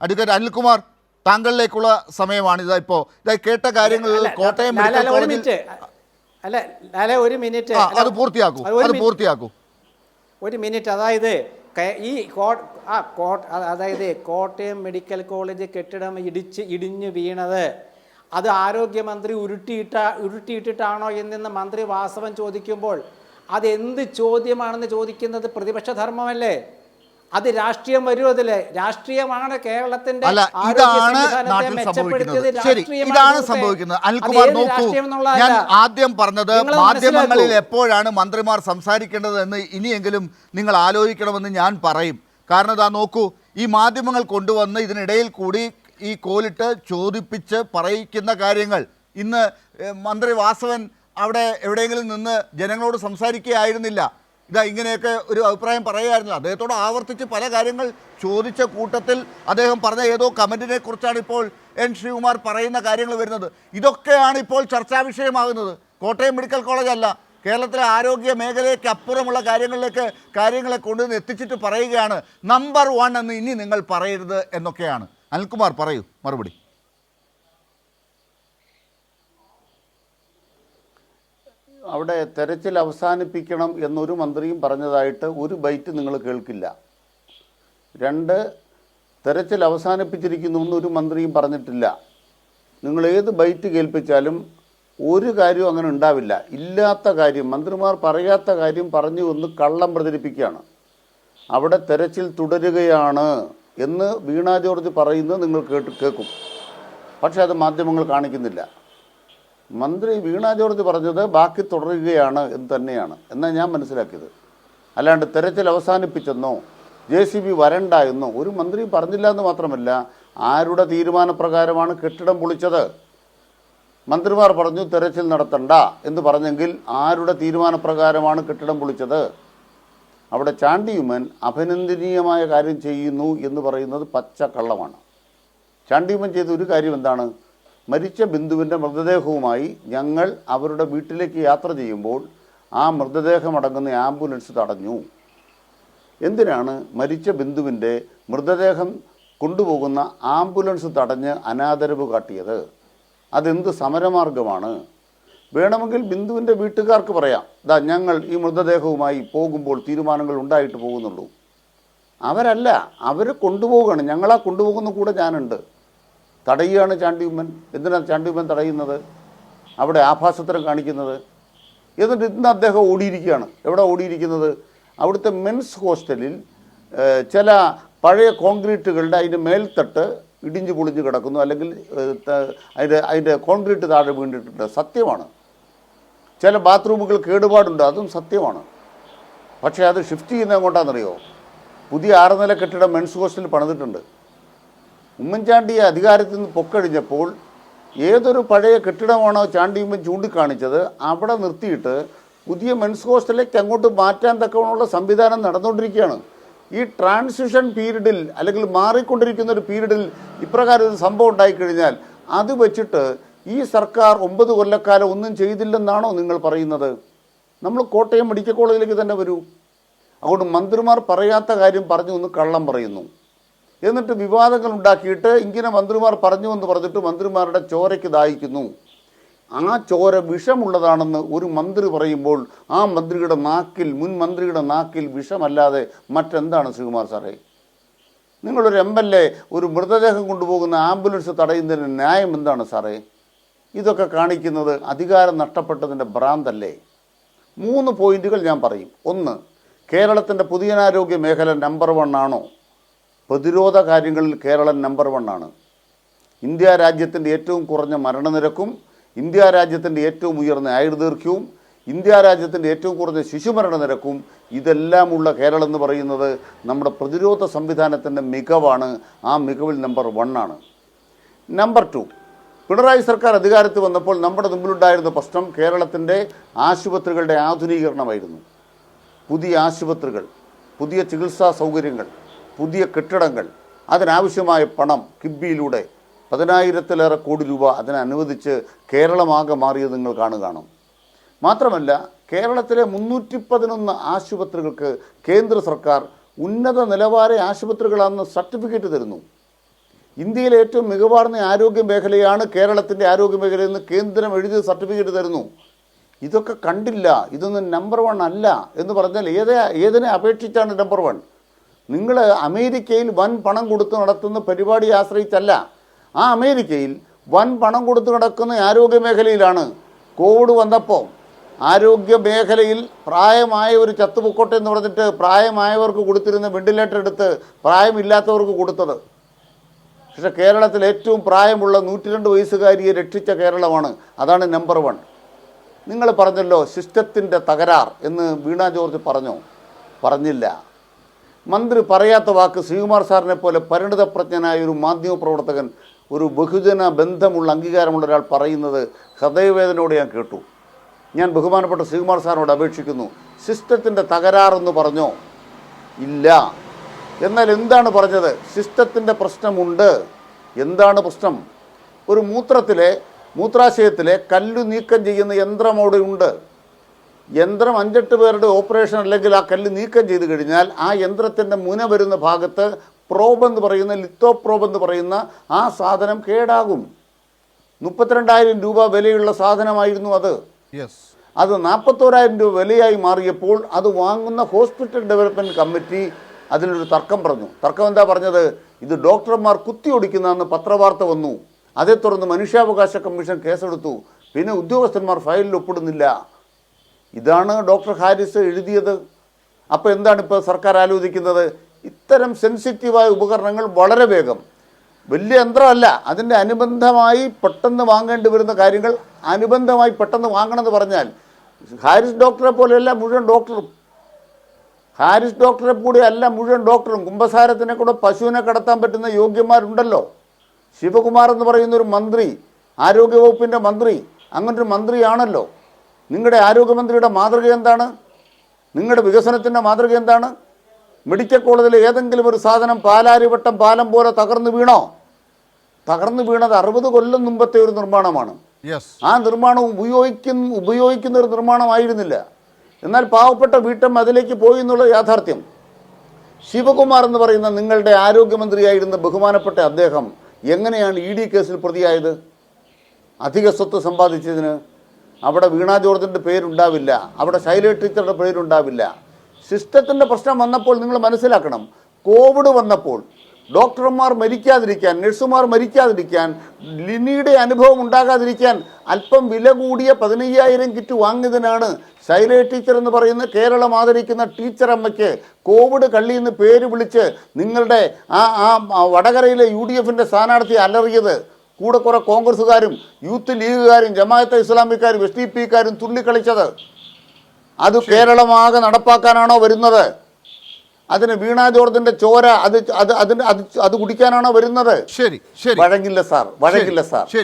Advocate Anilkumar താങ്കളിലേക്കുള്ള സമയമാണ്. ഇതാ ഇപ്പോ ഇതാ കേട്ട കാര്യങ്ങൾ കോട്ടയം മെഡിക്കൽ അല്ല, ഒരു കോളേജിൽ മിനിറ്റ്. അല്ല ലാല ഒരു മിനിറ്റ്. അത് പൂർത്തിയാക്കൂ അത്. പൂർത്തിയാക്കൂ. ഒരു മിനിറ്റ് അതായത് ഈ ആ കോട്ട് അതായത് കോട്ടയം മെഡിക്കൽ കോളേജ് കെട്ടിടം ഇടിച്ച് ഇടിഞ്ഞു വീണത് അത് ആരോഗ്യമന്ത്രി ഉരുട്ടിയിട്ട ഉരുട്ടിയിട്ടിട്ടാണോ എന്നിന്ന് മന്ത്രി വാസവൻ ചോദിക്കുമ്പോൾ അതെന്ത് ചോദ്യമാണെന്ന് ചോദിക്കുന്നത് പ്രതിപക്ഷ ധർമ്മമല്ലേ? അത് രാഷ്ട്രീയം വരുമോ അതിൽ. രാഷ്ട്രീയമാണ് കേരളത്തിന്റെ ഇതാണ് നാട്ടിൽ സംഭവിക്കുന്നത്. ശരി ഇതാണ്. സംഭവിക്കുന്നത്. അനിൽകുമാർ നോക്കൂ ഞാൻ ആദ്യം പറഞ്ഞത് മാധ്യമങ്ങളിൽ എപ്പോഴാണ് മന്ത്രിമാർ സംസാരിക്കേണ്ടത് എന്ന് ഇനിയെങ്കിലും നിങ്ങൾ ആലോചിക്കണമെന്ന് ഞാൻ പറയും. കാരണം ഇതാ നോക്കൂ ഈ മാധ്യമങ്ങൾ കൊണ്ടുവന്ന് ഇതിനിടയിൽ കൂടി ഈ കോലിട്ട് ചോദിപ്പിച്ച് പറയിക്കുന്ന കാര്യങ്ങൾ. ഇന്ന് മന്ത്രി വാസവൻ അവിടെ എവിടെയെങ്കിലും നിന്ന് ജനങ്ങളോട് സംസാരിക്കുകയായിരുന്നില്ല. ഇതാ ഇങ്ങനെയൊക്കെ ഒരു അഭിപ്രായം പറയുമായിരുന്നു അദ്ദേഹത്തോട് ആവർത്തിച്ച് പല കാര്യങ്ങൾ ചോദിച്ച കൂട്ടത്തിൽ അദ്ദേഹം പറഞ്ഞ ഏതോ കമന്റിനെ കുറിച്ചാണ് ഇപ്പോൾ എൻ ശ്രീകുമാർ പറയുന്ന കാര്യങ്ങൾ വരുന്നത്. ഇതൊക്കെയാണ് ഇപ്പോൾ ചർച്ചാ വിഷയമാകുന്നത്. കോട്ടയം മെഡിക്കൽ കോളേജ് അല്ല. കേരളത്തിലെ ആരോഗ്യ മേഖലയ്ക്ക് അപ്പുറമുള്ള കാര്യങ്ങളിലേക്ക് കാര്യങ്ങളെ കൊണ്ടുവന്ന് എത്തിച്ചിട്ട് പറയുകയാണ് നമ്പർ വൺ എന്ന് ഇനി നിങ്ങൾ പറയരുത് എന്നൊക്കെയാണ്. അനിൽകുമാർ പറയൂ മറുപടി. അവിടെ തെരച്ചിൽ അവസാനിപ്പിക്കണം എന്നൊരു മന്ത്രിയും പറഞ്ഞതായിട്ട് ഒരു ബൈറ്റ് നിങ്ങൾ കേൾക്കില്ല. രണ്ട് തെരച്ചിൽ അവസാനിപ്പിച്ചിരിക്കുന്നു എന്നൊരു മന്ത്രിയും പറഞ്ഞിട്ടില്ല. നിങ്ങൾ ഏത് ബൈറ്റ് കേൾപ്പിച്ചാലും ഒരു കാര്യവും അങ്ങനെ ഉണ്ടാവില്ല. ഇല്ലാത്ത കാര്യം മന്ത്രിമാർ പറയാത്ത കാര്യം പറഞ്ഞു എന്ന് കള്ളം പ്രചരിപ്പിക്കുകയാണ്. അവിടെ തെരച്ചിൽ തുടരുകയാണ് എന്ന് വീണ ജോർജ് പറയുന്നത് നിങ്ങൾ കേട്ട് കേൾക്കും. പക്ഷേ അത് മാധ്യമങ്ങൾ കാണിക്കുന്നില്ല. മന്ത്രി വീണ ജോർജ് പറഞ്ഞത് ബാക്കി തുടരുകയാണ് എന്ന് തന്നെയാണ്. എന്നാണ് ഞാൻ മനസ്സിലാക്കിയത്. അല്ലാണ്ട് തെരച്ചിൽ അവസാനിപ്പിച്ചെന്നോ ജെ സി ബി വരണ്ട എന്നോ ഒരു മന്ത്രി പറഞ്ഞില്ല എന്ന് മാത്രമല്ല ആരുടെ തീരുമാനപ്രകാരമാണ് കെട്ടിടം പൊളിച്ചത്? മന്ത്രിമാർ പറഞ്ഞു തെരച്ചിൽ നടത്തണ്ട എന്ന് പറഞ്ഞെങ്കിൽ ആരുടെ തീരുമാനപ്രകാരമാണ് കെട്ടിടം പൊളിച്ചത്? അവിടെ ചാണ്ടിയുമൻ അഭിനന്ദനീയമായ കാര്യം ചെയ്യുന്നു എന്ന് പറയുന്നത് പച്ച കള്ളമാണ് ചാണ്ടിയുമൻ ചെയ്ത ഒരു കാര്യം എന്താണ്? മരിച്ച ബിന്ദുവിന്റെ മൃതദേഹവുമായി ഞങ്ങൾ അവരുടെ വീട്ടിലേക്ക് യാത്ര ചെയ്യുമ്പോൾ ആ മൃതദേഹം അടങ്ങുന്ന ആംബുലൻസ് തടഞ്ഞു. എന്തിനാണ് മരിച്ച ബിന്ദുവിന്റെ മൃതദേഹം കൊണ്ടുപോകുന്ന ആംബുലൻസ് തടഞ്ഞ് അനാദരവ് കാട്ടിയത്? അതെന്ത് സമരമാർഗമാണ്? വേണമെങ്കിൽ ബിന്ദുവിന്റെ വീട്ടുകാർക്ക് പറയാം. ദാ ഞങ്ങൾ ഈ മൃതദേഹവുമായി പോകുമ്പോൾ തീരുമാനങ്ങൾ ഉണ്ടായിട്ട് പോകുന്നുള്ളൂ. അവരല്ല അവർ കൊണ്ടുപോവുകയാണ്. ഞങ്ങളാ കൊണ്ടുപോകുന്ന കൂടെ ഞാനുണ്ട്. തടയുകയാണ് ചാണ്ടിയുമ്മൻ എന്തിനാണ് ചാണ്ടിയുമ്മൻ തടയുന്നത്? അവിടെ ആഭാസത്തരം കാണിക്കുന്നത്. എന്നിട്ട് ഇന്ന് അദ്ദേഹം ഓടിയിരിക്കുകയാണ്. എവിടെ ഓടിയിരിക്കുന്നത്? അവിടുത്തെ മെൻസ് ഹോസ്റ്റലിൽ ചില പഴയ കോൺക്രീറ്റുകളുടെ അതിന്റെ മേൽത്തട്ട് ഇടിഞ്ഞു പൊളിഞ്ഞു കിടക്കുന്നു. അല്ലെങ്കിൽ അതിന്റെ അതിന്റെ കോൺക്രീറ്റ് താഴെ വീണ്ടിട്ടുണ്ട് സത്യമാണ്. ചില ബാത്റൂമുകൾ കേടുപാടുണ്ട്. അതും സത്യമാണ്. പക്ഷേ അത് ഷിഫ്റ്റ് ചെയ്യുന്നത് എങ്ങോട്ടാണെന്നറിയോ? പുതിയ ആറ് നില കെട്ടിടം മെൻസ് ഹോസ്റ്റലിൽ പണിതിട്ടുണ്ട്. ഉമ്മൻചാണ്ടിയെ അധികാരത്തിൽ നിന്ന് പൊക്കഴിഞ്ഞപ്പോൾ ഏതൊരു പഴയ കെട്ടിടമാണോ ചാണ്ടി ചാണ്ടിയുമ്മൻ ചൂണ്ടിക്കാണിച്ചത് അവിടെ നിർത്തിയിട്ട് പുതിയ മെൻസ് ഹോസ്റ്റലിലേക്ക് അങ്ങോട്ട് മാറ്റാൻ തക്കവണ്ണമുള്ള സംവിധാനം നടന്നുകൊണ്ടിരിക്കുകയാണ്. ഈ ട്രാൻസിഷൻ പീരീഡിൽ അല്ലെങ്കിൽ മാറിക്കൊണ്ടിരിക്കുന്ന ഒരു പീരീഡിൽ ഇപ്രകാരം ഒരു സംഭവം ഉണ്ടായിക്കഴിഞ്ഞാൽ അത് വെച്ചിട്ട് ഈ സർക്കാർ ഒമ്പത് കൊല്ലക്കാലം ഒന്നും ചെയ്തില്ലെന്നാണോ നിങ്ങൾ പറയുന്നത്? നമ്മൾ കോട്ടയം മെഡിക്കൽ കോളേജിലേക്ക് തന്നെ വരൂ. അതുകൊണ്ട് മന്ത്രിമാർ പറയാത്ത കാര്യം പറഞ്ഞു ഒന്ന് കള്ളം പറയുന്നു. എന്നിട്ട് വിവാദങ്ങൾ ഉണ്ടാക്കിയിട്ട് ഇങ്ങനെ മന്ത്രിമാർ പറഞ്ഞു എന്ന് പറഞ്ഞിട്ട് മന്ത്രിമാരുടെ ചോരയ്ക്ക് ദാഹിക്കുന്നു. ആ ചോര വിഷമുള്ളതാണെന്ന് ഒരു മന്ത്രി പറയുമ്പോൾ ആ മന്ത്രിയുടെ നാക്കിൽ മുൻ മന്ത്രിയുടെ നാക്കിൽ വിഷമല്ലാതെ മറ്റെന്താണ് ശ്രീകുമാർ സാറേ? നിങ്ങളൊരു എം എൽ എ ഒരു മൃതദേഹം കൊണ്ടുപോകുന്ന ആംബുലൻസ് തടയുന്നതിന് ന്യായം എന്താണ് സാറേ? ഇതൊക്കെ കാണിക്കുന്നത് അധികാരം നഷ്ടപ്പെട്ടതിന്റെ ഭ്രാന്തല്ലേ? മൂന്ന് പോയിന്റുകൾ ഞാൻ പറയും. ഒന്ന് കേരളത്തിന്റെ പൊതുജനാരോഗ്യ മേഖല നമ്പർ വൺ ആണോ? പ്രതിരോധ കാര്യങ്ങളിൽ കേരളം നമ്പർ വൺ ആണ്. ഇന്ത്യ രാജ്യത്തിന്റെ ഏറ്റവും കുറഞ്ഞ മരണനിരക്കും ഇന്ത്യ രാജ്യത്തിന്റെ ഏറ്റവും ഉയർന്ന ആയുർദൈർഘ്യവും ഇന്ത്യ രാജ്യത്തിന്റെ ഏറ്റവും കുറഞ്ഞ ശിശുമരണ നിരക്കും ഇതെല്ലാമുള്ള കേരളം എന്ന് പറയുന്നത് നമ്മുടെ പ്രതിരോധ സംവിധാനത്തിന്റെ മികവാണ്. ആ മികവിൽ നമ്പർ വൺ ആണ്. നമ്പർ ടു പിണറായി സർക്കാർ അധികാരത്തിൽ വന്നപ്പോൾ നമ്മുടെ മുമ്പിലുണ്ടായിരുന്ന പ്രശ്നം കേരളത്തിന്റെ ആശുപത്രികളുടെ ആധുനീകരണമായിരുന്നു. പുതിയ ആശുപത്രികൾ പുതിയ ചികിത്സാ സൗകര്യങ്ങൾ പുതിയ കെട്ടിടങ്ങൾ അതിനാവശ്യമായ പണം കിബിയിലൂടെ പതിനായിരത്തിലേറെ കോടി രൂപ അതിനനുവദിച്ച് കേരളമാകെ മാറിയത് നിങ്ങൾ കാണുകയാണ്? മാത്രമല്ല കേരളത്തിലെ മുന്നൂറ്റി പതിനൊന്ന് ആശുപത്രികൾക്ക് കേന്ദ്ര സർക്കാർ ഉന്നത നിലവാര ആശുപത്രികളാണെന്ന് സർട്ടിഫിക്കറ്റ് തരുന്നു. ഇന്ത്യയിലെ ഏറ്റവും മികവാർന്ന ആരോഗ്യ മേഖലയാണ് കേരളത്തിന്റെ ആരോഗ്യ മേഖലയെന്ന് കേന്ദ്രം എഴുതി സർട്ടിഫിക്കറ്റ് തരുന്നു. ഇതൊക്കെ കണ്ടില്ല ഇതൊന്നും നമ്പർ വൺ അല്ല എന്ന് പറഞ്ഞാൽ ഏതേ ഏതിനെ അപേക്ഷിച്ചാണ് നമ്പർ വൺ? നിങ്ങൾ അമേരിക്കയിൽ വൻ പണം കൊടുത്ത് നടത്തുന്ന പരിപാടിയെ ആശ്രയിച്ചല്ല. ആ അമേരിക്കയിൽ വൻ പണം കൊടുത്ത് നടക്കുന്ന ആരോഗ്യ മേഖലയിലാണ് കോവിഡ് വന്നപ്പോൾ ആരോഗ്യ മേഖലയിൽ പ്രായമായവർ ചത്തുപൊക്കോട്ടെ എന്ന് പറഞ്ഞിട്ട് പ്രായമായവർക്ക് കൊടുത്തിരുന്ന വെന്റിലേറ്റർ എടുത്ത് പ്രായമില്ലാത്തവർക്ക് കൊടുത്തത്. പക്ഷേ കേരളത്തിൽ ഏറ്റവും പ്രായമുള്ള നൂറ്റി രണ്ട് വയസ്സുകാരിയെ രക്ഷിച്ച കേരളമാണ്. അതാണ് നമ്പർ വൺ. നിങ്ങൾ പറഞ്ഞല്ലോ സിസ്റ്റത്തിന്റെ തകരാർ എന്ന് വീണ ജോർജ് പറഞ്ഞോ? പറഞ്ഞില്ല. മന്ത്രി പറയാത്ത വാക്ക് ശ്രീകുമാർ സാറിനെ പോലെ പരിണിതപ്രജ്ഞനായ ഒരു മാധ്യമപ്രവർത്തകൻ ഒരു ബഹുജന ബന്ധമുള്ള അംഗീകാരമുള്ള ഒരാൾ പറയുന്നത് ഹൃദയവേദനയോടെ ഞാൻ കേട്ടു. ഞാൻ ബഹുമാനപ്പെട്ട ശ്രീകുമാർ സാറിനോട് അപേക്ഷിക്കുന്നു സിസ്റ്റത്തിന്റെ തകരാറെന്ന് പറഞ്ഞോ? ഇല്ല. എന്നാൽ എന്താണ് പറഞ്ഞത്? സിസ്റ്റത്തിന്റെ പ്രശ്നമുണ്ട്. എന്താണ് പ്രശ്നം? ഒരു മൂത്രത്തിലെ മൂത്രാശയത്തിലെ കല്ലു നീക്കം ചെയ്യുന്ന യന്ത്രം അവിടെ ഉണ്ട് യന്ത്രം അഞ്ചെട്ട് പേരുടെ ഓപ്പറേഷൻ അല്ലെങ്കിൽ ആ കല്ല് നീക്കം ചെയ്ത് കഴിഞ്ഞാൽ ആ യന്ത്രത്തിന്റെ മുന വരുന്ന ഭാഗത്ത് പ്രോബ് എന്ന് പറയുന്ന ലിത്തോ പ്രോബ് എന്ന് പറയുന്ന ആ സാധനം കേടാകും. മുപ്പത്തിരണ്ടായിരം രൂപ വിലയുള്ള സാധനമായിരുന്നു അത്. യെസ് അത് നാൽപ്പത്തോരായിരം രൂപ വിലയായി മാറിയപ്പോൾ അത് വാങ്ങുന്ന ഹോസ്പിറ്റൽ ഡെവലപ്മെന്റ് കമ്മിറ്റി അതിനൊരു തർക്കം പറഞ്ഞു. തർക്കം എന്താ പറഞ്ഞത്? ഇത് ഡോക്ടർമാർ കുത്തിയൊടിക്കുന്നതെന്ന് പത്രവാർത്ത വന്നു. അതേ തുടർന്ന് മനുഷ്യാവകാശ കമ്മീഷൻ കേസെടുത്തു. പിന്നെ ഉദ്യോഗസ്ഥന്മാർ ഫയലിൽ ഒപ്പിടുന്നില്ല. ഇതാണ് ഡോക്ടർ ഹാരിസ് എഴുതിയത്. അപ്പോൾ എന്താണ് ഇപ്പോൾ സർക്കാർ ആലോചിക്കുന്നത്? ഇത്തരം സെൻസിറ്റീവായ ഉപകരണങ്ങൾ വളരെ വേഗം. വലിയ യന്ത്രമല്ല അതിന്റെ അനുബന്ധമായി പെട്ടെന്ന് വാങ്ങേണ്ടി വരുന്ന കാര്യങ്ങൾ അനുബന്ധമായി പെട്ടെന്ന് വാങ്ങണമെന്ന് പറഞ്ഞാൽ ഹാരിസ് ഡോക്ടറെ പോലെയല്ല മുഴുവൻ ഡോക്ടറും. ഹാരിസ് ഡോക്ടറെ കൂടി അല്ല മുഴുവൻ ഡോക്ടറും. കുംഭസാരത്തിനെ കൂടെ പശുവിനെ കടത്താൻ പറ്റുന്ന യോഗ്യന്മാരുണ്ടല്ലോ. ശിവകുമാർ എന്ന് പറയുന്നൊരു മന്ത്രി ആരോഗ്യവകുപ്പിന്റെ മന്ത്രി അങ്ങനൊരു മന്ത്രിയാണല്ലോ. നിങ്ങളുടെ ആരോഗ്യമന്ത്രിയുടെ മാതൃക എന്താണ്? നിങ്ങളുടെ വികസനത്തിന്റെ മാതൃക എന്താണ്? മെഡിക്കൽ കോളേജിൽ ഏതെങ്കിലും ഒരു സാധനം പാലാരിവട്ടം പാലം പോലെ തകർന്നു വീണോ? തകർന്നു വീണത് അറുപത് കൊല്ലം മുമ്പത്തെ ഒരു നിർമ്മാണമാണ്. ആ നിർമ്മാണം ഉപയോഗിക്കുന്ന ഉപയോഗിക്കുന്ന ഒരു നിർമ്മാണമായിരുന്നില്ല. എന്നാൽ പാവപ്പെട്ട വീട്ടം അതിലേക്ക് പോയി എന്നുള്ള യാഥാർത്ഥ്യം. ശിവകുമാർ എന്ന് പറയുന്ന നിങ്ങളുടെ ആരോഗ്യമന്ത്രിയായിരുന്ന ബഹുമാനപ്പെട്ട അദ്ദേഹം എങ്ങനെയാണ് ഇ ഡി കേസിൽ പ്രതിയായത്? അധിക സ്വത്ത് സമ്പാദിച്ചതിന് അവിടെ വീണ ജോർജിന്റെ പേരുണ്ടാവില്ല. അവിടെ ശൈല ടീച്ചറുടെ പേരുണ്ടാവില്ല. സിസ്റ്റത്തിന്റെ പ്രശ്നം വന്നപ്പോൾ നിങ്ങൾ മനസ്സിലാക്കണം. കോവിഡ് വന്നപ്പോൾ ഡോക്ടർമാർ മരിക്കാതിരിക്കാൻ നഴ്സുമാർ മരിക്കാതിരിക്കാൻ ലിനിയുടെ അനുഭവം ഉണ്ടാകാതിരിക്കാൻ അല്പം വില കൂടിയ പതിനയ്യായിരം കിറ്റ് വാങ്ങിയതിനാണ് ശൈല ടീച്ചർ എന്ന് പറയുന്ന കേരളം ആദരിക്കുന്ന ടീച്ചർ അമ്മയ്ക്ക് കോവിഡ് കള്ളി എന്ന് പേര് വിളിച്ച് നിങ്ങളുടെ ആ ആ വടകരയിലെ യു ഡി എഫിന്റെ സ്ഥാനാർത്ഥി അലറിയത്. കൂടെ കുറെ കോൺഗ്രസ്സുകാരും യൂത്ത് ലീഗുകാരും ജമാഅത്തെ ഇസ്ലാമിക്കാരും എസ് ഡി പിക്കാരും തുള്ളിക്കളിച്ചത്. അത് കേരളമാകെ നടപ്പാക്കാനാണോ വരുന്നത്? അതിന് വീണാ ജോർജിന്റെ ചോര അത് അത് അതിന് അത് അത് കുടിക്കാനാണോ വരുന്നത്? ശരി ശരി. വഴങ്ങില്ല സാർ വഴങ്ങില്ല സാർ.